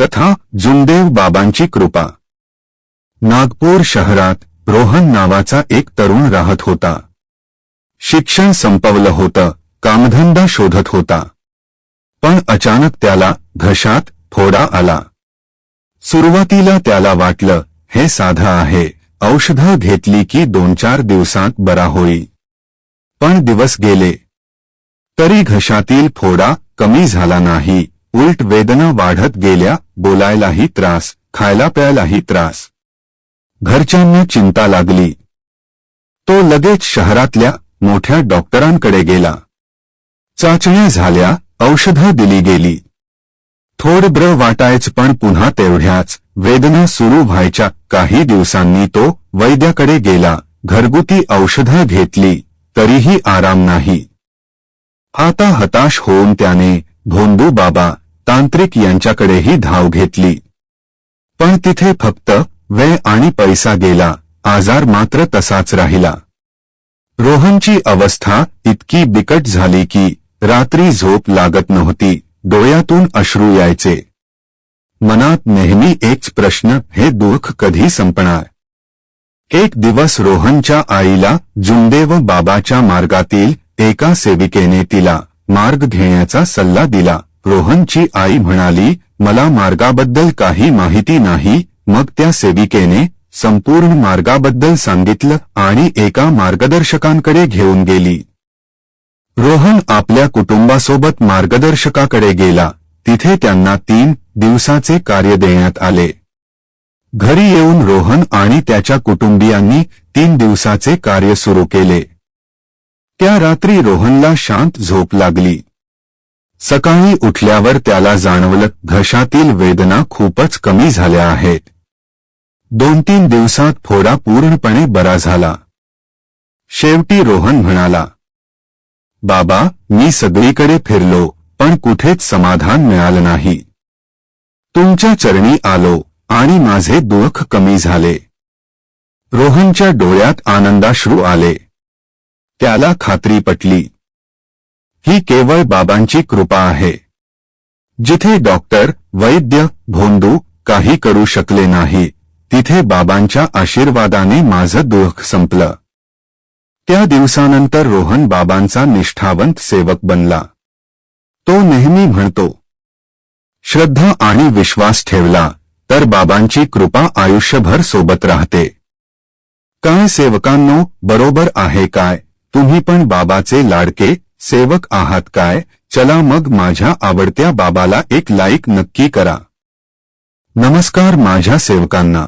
कथा जुमदेव बाबांची कृपा. नागपूर शहरात रोहन नावाचा एक तरुण राहत होता. शिक्षण संपवलं होतं कामधंदा शोधत होता. पण अचानक त्याला घशात फोडा आला. सुरुवातीला त्याला वाटलं हे साधं आहे औषधं घेतली की दोन चार दिवसांत बरा होई पण दिवस गेले. तरी घशातील फोडा कमी झाला नाही. उलट वेदना वाढत गेल्या बोलायलाही त्रास खायला प्यायलाही त्रास. घरच्यांना चिंता लागली. तो लगेच शहरातल्या मोठ्या डॉक्टरांकडे गेला. चाचण्या झाल्या औषधं दिली गेली. थोड ब्र वाटायच पण पुन्हा तेवढ्याच वेदना सुरू व्हायच्या काही दिवसांनी तो वैद्याकडे गेला घरगुती औषधं घेतली तरीही आराम नाही. आता हताश होऊन त्याने भोंदू बाबा तांत्रिक यांच्याकडेही धाव घेतली. पण तिथे फक्त वेळ आणि पैसा गेला आजार मात्र तसाच राहिला. रोहनची अवस्था इतकी बिकट झाली की रात्री झोप लागत नव्हती डोळ्यातून अश्रू यायचे. मनात नेहमी एकच प्रश्न हे दुःख कधी संपणार? एक दिवस रोहनच्या आईला जुंदेव बाबाच्या मार्गातील एका सेविकेने तिला मार्ग घेण्याचा सल्ला दिला. रोहनची आई म्हणाली मला मार्गाबद्दल काही माहिती नाही. मग त्या सेविकेने संपूर्ण मार्गाबद्दल सांगितलं आणि एका मार्गदर्शकांकडे घेऊन गेली. रोहन आपल्या कुटुंबासोबत मार्गदर्शकाकडे गेला. तिथे त्यांना तीन दिवसाचे कार्य देण्यात आले. घरी येऊन रोहन आणि त्याच्या कुटुंबियांनी तीन दिवसाचे कार्य सुरू केले. त्या रात्री रोहनला शांत झोप लागली. सकाळी उठल्यावर त्याला जाणवलं घशातील वेदना खूपच कमी झाल्या आहेत. दोन तीन दिवसात फोडा पूर्णपणे बरा झाला. शेवटी रोहन म्हणाला बाबा मी सगळीकडे फिरलो पण कुठेच समाधान मिळालं नाही. तुमच्या चरणी आलो आणि माझे दुःख कमी झाले. रोहनच्या डोळ्यात आनंदाश्रू आले. त्याला खात्री पटली ही केवळ बाबांची कृपा आहे. जिथे डॉक्टर वैद्य भोंदू काही करू शकले नाही तिथे बाबांच्या आशीर्वादाने माझं दुःख संपलं. त्या दिवसानंतर रोहन बाबांचा निष्ठावंत सेवक बनला. तो नेहमी म्हणतो श्रद्धा आणि विश्वास ठेवला तर बाबांची कृपा आयुष्यभर सोबत राहते. काय सेवकांनो बरोबर आहे काय? तुम्ही पण बाबाचे लाडके सेवक आहात काय? चला मग माझ्या आवडत्या बाबाला एक लाईक नक्की करा. नमस्कार माझ्या सेवकांना.